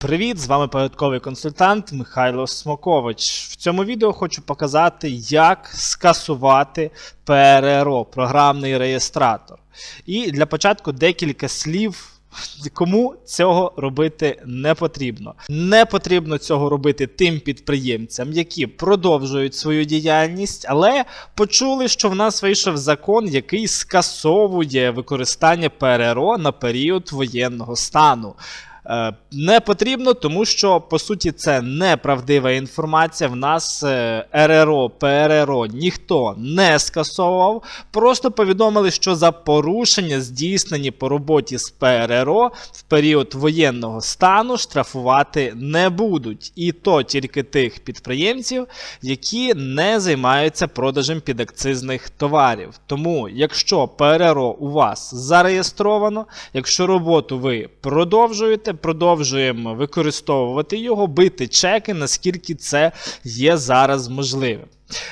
Привіт, з вами порядковий консультант Михайло Смокович. В цьому відео хочу показати, як скасувати ПРРО, програмний реєстратор. І для початку декілька слів. Кому цього робити не потрібно. Не потрібно цього робити тим підприємцям, які продовжують свою діяльність, але почули, що в нас вийшов закон, який скасовує використання ПРРО на період воєнного стану. Е, Не потрібно, тому що по суті це неправдива інформація. В нас е, РРО, ПРРО ніхто не скасовував. Просто повідомили, що за порушення, здійснені по роботі з ПРРО в період воєнного стану штрафувати не будуть. І то тільки тих підприємців, які не займаються продажем підакцизних товарів. Тому, якщо ПРРО у вас зареєстровано, якщо роботу ви продовжуєте, продовжуємо використовувати його, бити чеки, наскільки це є зараз можливим.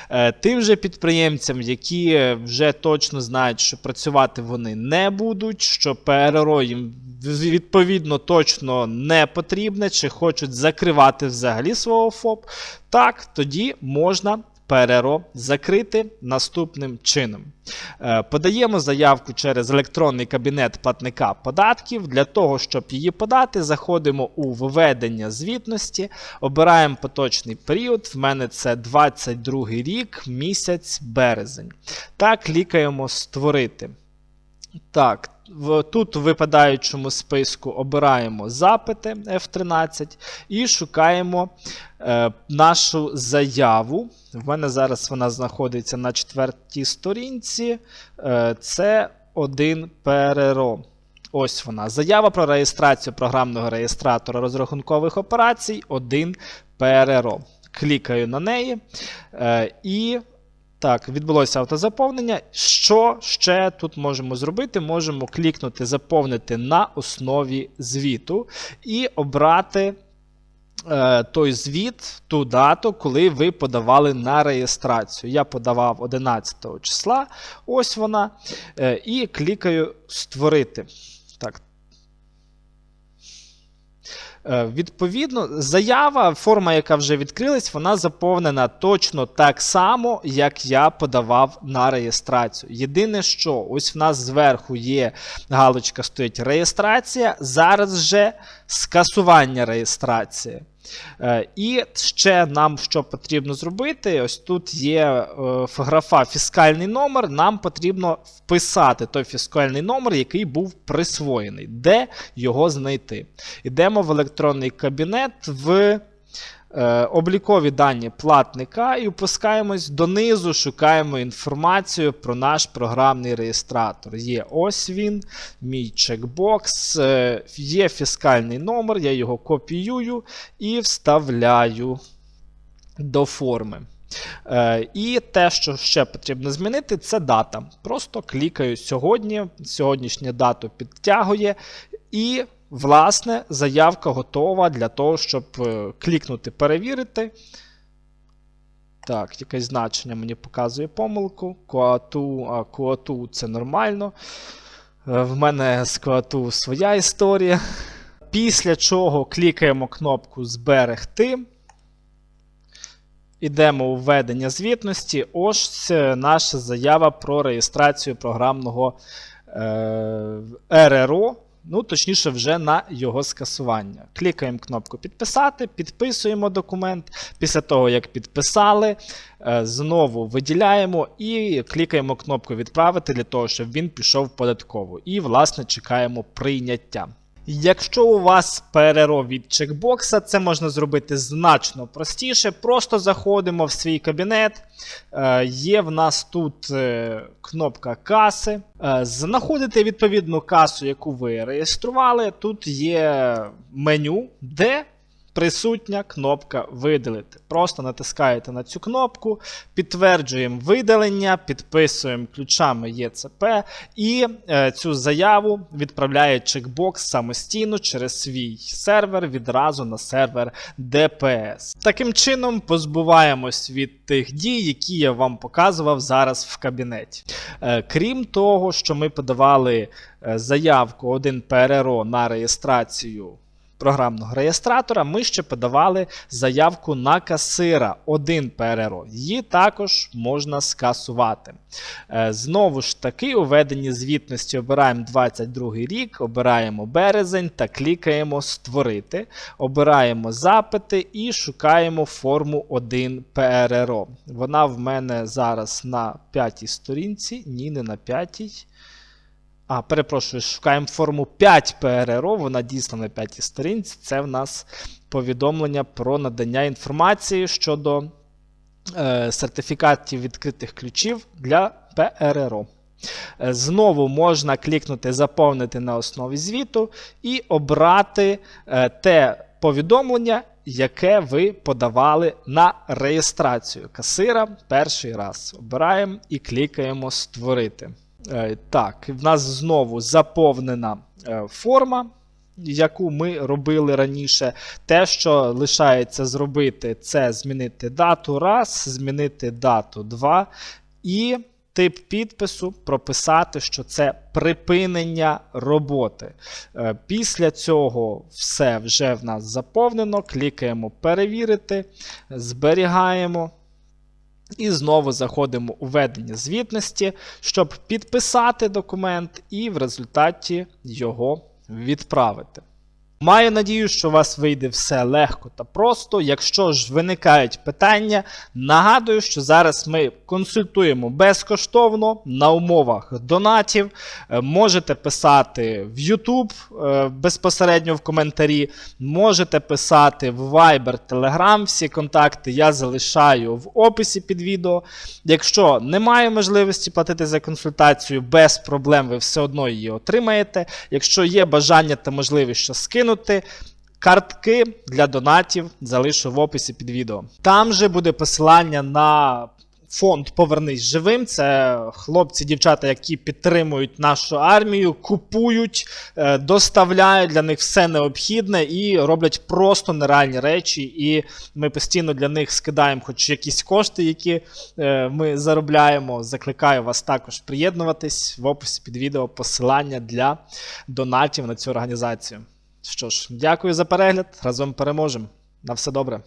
Е, Тим же підприємцям, які вже точно знають, що працювати вони не будуть, що ПРРО їм відповідно точно не потрібне, чи хочуть закривати взагалі свого ФОП, так тоді можна ПРРО закрити наступним чином. Е, Подаємо заявку через електронний кабінет платника податків. Для того, щоб її подати, заходимо у введення звітності, обираємо поточний період. В мене це 22 рік, місяць березень. Та клікаємо Створити. Так, в, тут в випадаючому списку обираємо запити F13 і шукаємо е, нашу заяву. В мене зараз вона знаходиться на четвертій сторінці. Е, це один ПРРО. Ось вона. Заява про реєстрацію програмного реєстратора розрахункових операцій 1 ПРРО. Клікаю на неї. Е, і так, відбулося автозаповнення. Що ще тут можемо зробити? Можемо клікнути заповнити на основі звіту і обрати е, той звіт, ту дату, коли ви подавали на реєстрацію. Я подавав 11 числа, ось вона. Е, і клікаю Створити. Так, Відповідно, заява, форма, яка вже відкрилась, вона заповнена точно так само, як я подавав на реєстрацію. Єдине, що ось в нас зверху є галочка, стоїть реєстрація, зараз же скасування реєстрації. Е, І ще нам що потрібно зробити? Ось тут є е, графа фіскальний номер. Нам потрібно вписати той фіскальний номер, який був присвоєний, де його знайти. Йдемо в електронний кабінет в облікові дані платника і опускаємось донизу, шукаємо інформацію про наш програмний реєстратор. Є ось він, мій чекбокс, е, є фіскальний номер, я його копіюю і вставляю до форми. Е, і те, що ще потрібно змінити, це дата. Просто клікаю сьогодні, сьогоднішня дату підтягує, і, власне, заявка готова для того, щоб е, клікнути перевірити. Так, якесь значення мені показує помилку. Коату, а коату це нормально. Е, В мене з коату своя історія. Після чого клікаємо кнопку Зберегти. Ідемо у введення звітності. Ось наша заява про реєстрацію програмного е, РРО. Ну, точніше, вже на його скасування. Клікаємо кнопку Підписати, підписуємо документ. Після того, як підписали, е, знову виділяємо і клікаємо кнопку Відправити для того, щоб він пішов в податкову. І, власне, чекаємо прийняття. Якщо у вас перероб від чекбокса, це можна зробити значно простіше. Просто заходимо в свій кабінет. Е, Є в нас тут е, кнопка каси. Е, Знаходите відповідну касу, яку ви реєстрували. Тут є меню, де присутня кнопка видалити. Просто натискаєте на цю кнопку, підтверджуємо видалення, підписуємо ключами ЄЦП і е, цю заяву відправляє чекбокс самостійно через свій сервер відразу на сервер ДПС. Таким чином позбуваємось від тих дій, які я вам показував зараз в кабінеті. Е, крім того, що ми подавали е, заявку 1 ПРРО на реєстрацію програмного реєстратора, ми ще подавали заявку на касира 1 ПРРО. Її також можна скасувати. Е, Знову ж таки, у веденні звітності обираємо 22 рік, обираємо березень та клікаємо Створити. Обираємо запити і шукаємо форму 1 ПРРО. Вона в мене зараз на п'ятій сторінці. Ні, не на п'ятій. А, перепрошую, шукаємо форму 5 ПРРО, вона дійсно на п'ятій сторінці. Це в нас повідомлення про надання інформації щодо е, сертифікатів відкритих ключів для ПРРО. Е, Знову можна клікнути Заповнити на основі звіту і обрати е, те повідомлення, яке ви подавали на реєстрацію касира перший раз. Обираємо і клікаємо Створити. Е, Так, в нас знову заповнена е, форма, яку ми робили раніше. Те, що лишається зробити, це змінити дату раз, змінити дату 2 і тип підпису прописати, що це припинення роботи. Е, Після цього все вже в нас заповнено. Клікаємо перевірити, зберігаємо. І знову заходимо у ведення звітності, щоб підписати документ і в результаті його відправити. Маю надію, що у вас вийде все легко та просто. Якщо ж виникають питання, нагадую, що зараз ми консультуємо безкоштовно на умовах донатів. Е, Можете писати в YouTube е, безпосередньо в коментарі, можете писати в Viber, Telegram. Всі контакти я залишаю в описі під відео. Якщо немає можливості платити за консультацію, без проблем ви все одно її отримаєте. Якщо є бажання та можливість що скинути, картки для донатів залишу в описі під відео. Там же буде посилання на. Фонд Повернись живим. Це хлопці, дівчата, які підтримують нашу армію, купують, е, доставляють для них все необхідне і роблять просто нереальні речі. І ми постійно для них скидаємо хоч якісь кошти, які е, ми заробляємо. Закликаю вас також приєднуватись в описі під відео посилання для донатів на цю організацію. Що ж, дякую за перегляд. Разом переможемо. На все добре.